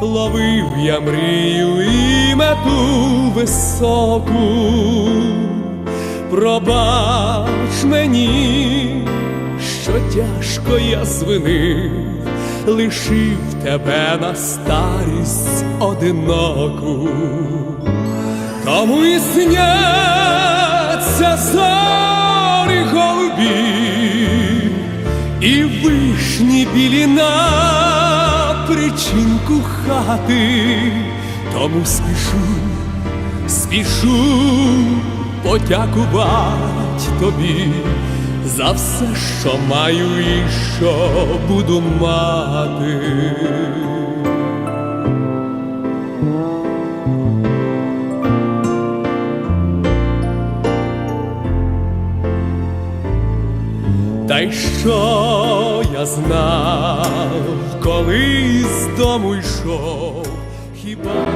ловив я мрію і мету високу. Пробач мені, що тяжко я звинив, лишив тебе на старість одиноку. Кому і сняться зорі голубі, і вишні білі на причинку хати, тому спішу, спішу подякувати тобі за все, що маю і що буду мати. Та й що я знав, коли з дому йшов, хіба